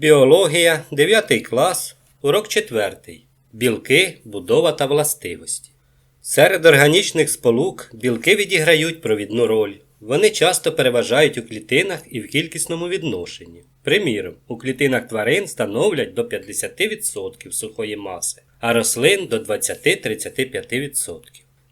Біологія, 9 клас, урок 4. Білки, будова та властивості. Серед органічних сполук білки відіграють провідну роль. Вони часто переважають у клітинах і в кількісному відношенні. Приміром, у клітинах тварин становлять до 50% сухої маси, а рослин до 20-35%.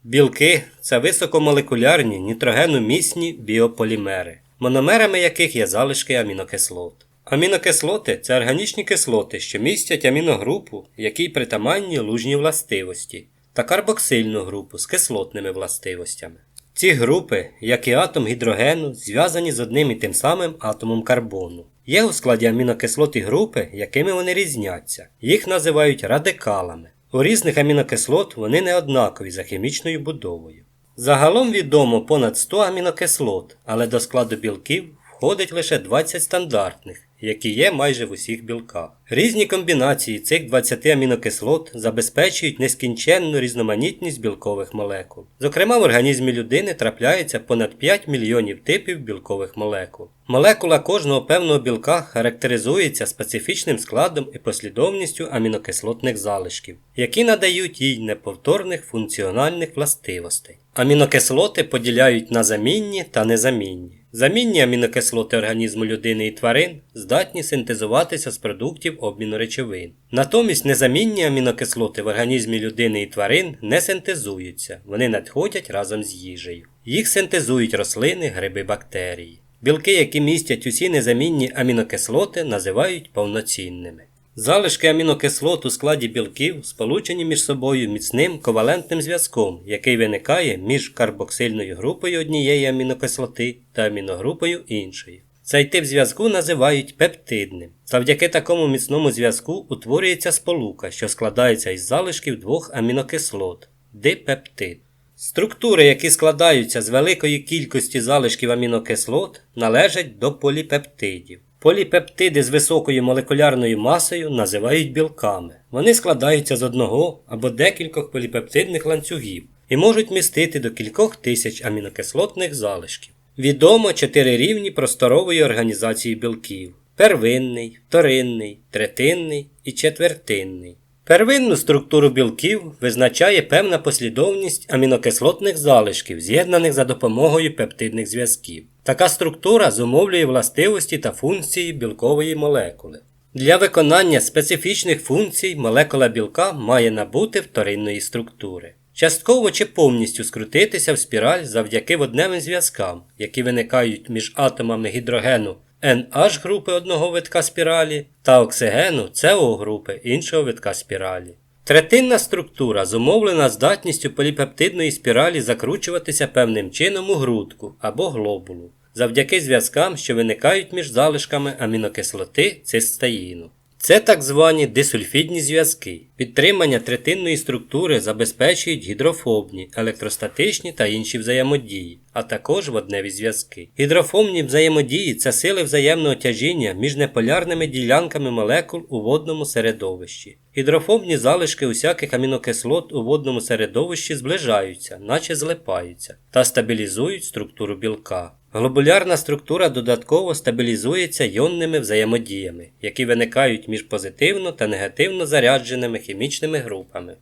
Білки це високомолекулярні нітрогеномісні біополімери, мономерами яких є залишки амінокислот. Амінокислоти це органічні кислоти, що містять аміногрупу, якій притаманні лужні властивості, та карбоксильну групу з кислотними властивостями. Ці групи, як і атом гідрогену, зв'язані з одним і тим самим атомом карбону. Є у складі амінокислот і групи, якими вони різняться. Їх називають радикалами. У різних амінокислот вони не однакові за хімічною будовою. Загалом відомо понад 100 амінокислот, але до складу білків входить лише 20 стандартних, які є майже в усіх білках. Різні комбінації цих 20 амінокислот забезпечують нескінченну різноманітність білкових молекул. Зокрема, в організмі людини трапляється понад 5 мільйонів типів білкових молекул. Молекула кожного певного білка характеризується специфічним складом і послідовністю амінокислотних залишків, які надають їй неповторних функціональних властивостей. Амінокислоти поділяють на замінні та незамінні. Замінні амінокислоти організму людини і тварин здатні синтезуватися з продуктів обміну речовин. Натомість незамінні амінокислоти в організмі людини і тварин не синтезуються, вони надходять разом з їжею. Їх синтезують рослини, гриби, бактерії. Білки, які містять усі незамінні амінокислоти, називають повноцінними. Залишки амінокислот у складі білків сполучені між собою міцним ковалентним зв'язком, який виникає між карбоксильною групою однієї амінокислоти та аміногрупою іншої. Цей тип зв'язку називають пептидним. Завдяки такому міцному зв'язку утворюється сполука, що складається із залишків двох амінокислот дипептид. Структури, які складаються з великої кількості залишків амінокислот, належать до поліпептидів. Поліпептиди з високою молекулярною масою називають білками. Вони складаються з одного або декількох поліпептидних ланцюгів і можуть містити до кількох тисяч амінокислотних залишків. Відомо чотири рівні просторової організації білків: первинний, вторинний, третинний і четвертинний. Первинну структуру білків визначає певна послідовність амінокислотних залишків, з'єднаних за допомогою пептидних зв'язків. Така структура зумовлює властивості та функції білкової молекули. Для виконання специфічних функцій молекула білка має набути вторинної структури. Частково чи повністю скрутитися в спіраль завдяки водневим зв'язкам, які виникають між атомами гідрогену NH групи одного витка спіралі та оксигену CO групи іншого витка спіралі. Третинна структура зумовлена здатністю поліпептидної спіралі закручуватися певним чином у грудку або глобулу, завдяки зв'язкам, що виникають між залишками амінокислоти цистеїну. Це так звані дисульфідні зв'язки. Підтримання третинної структури забезпечують гідрофобні, електростатичні та інші взаємодії, а також водневі зв'язки. Гідрофобні взаємодії це сили взаємного тяжіння між неполярними ділянками молекул у водному середовищі. Гідрофобні залишки усяких амінокислот у водному середовищі зближаються, наче злипаються, та стабілізують структуру білка. Глобулярна структура додатково стабілізується йонними взаємодіями, які виникають між позитивно та негативно зарядженими хімічними групами.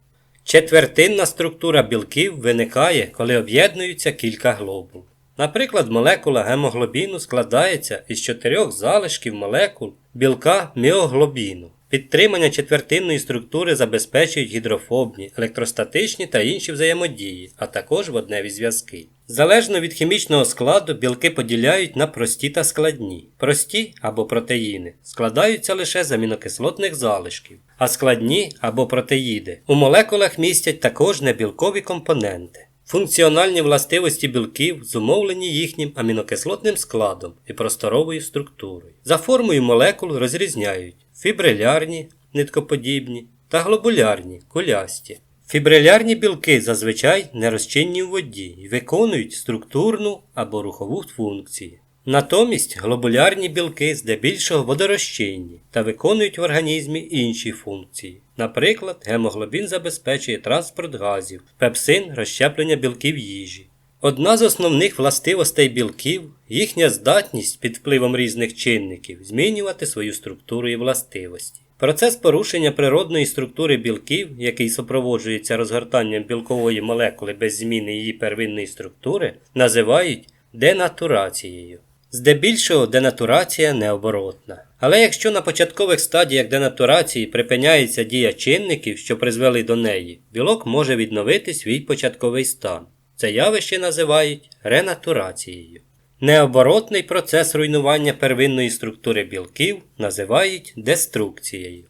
Четвертинна структура білків виникає, коли об'єднуються кілька глобул. Наприклад, молекула гемоглобіну складається із чотирьох залишків молекул білка міоглобіну. Підтримання четвертинної структури забезпечують гідрофобні, електростатичні та інші взаємодії, а також водневі зв'язки. Залежно від хімічного складу білки поділяють на прості та складні. Прості або протеїни складаються лише з амінокислотних залишків, а складні або протеїди у молекулах містять також небілкові компоненти. Функціональні властивості білків зумовлені їхнім амінокислотним складом і просторовою структурою. За формою молекул розрізняють фібрилярні, ниткоподібні та глобулярні кулясті. Фібрилярні білки зазвичай нерозчинні в воді і виконують структурну або рухову функції. Натомість глобулярні білки здебільшого водорозчинні та виконують в організмі інші функції. Наприклад, гемоглобін забезпечує транспорт газів, пепсин розщеплення білків їжі. Одна з основних властивостей білків їхня здатність під впливом різних чинників змінювати свою структуру і властивості. Процес порушення природної структури білків, який супроводжується розгортанням білкової молекули без зміни її первинної структури, називають денатурацією. Здебільшого денатурація необоротна. Але якщо на початкових стадіях денатурації припиняється дія чинників, що призвели до неї, білок може відновити свій початковий стан. Це явище називають ренатурацією. Необоротний процес руйнування первинної структури білків називають деструкцією.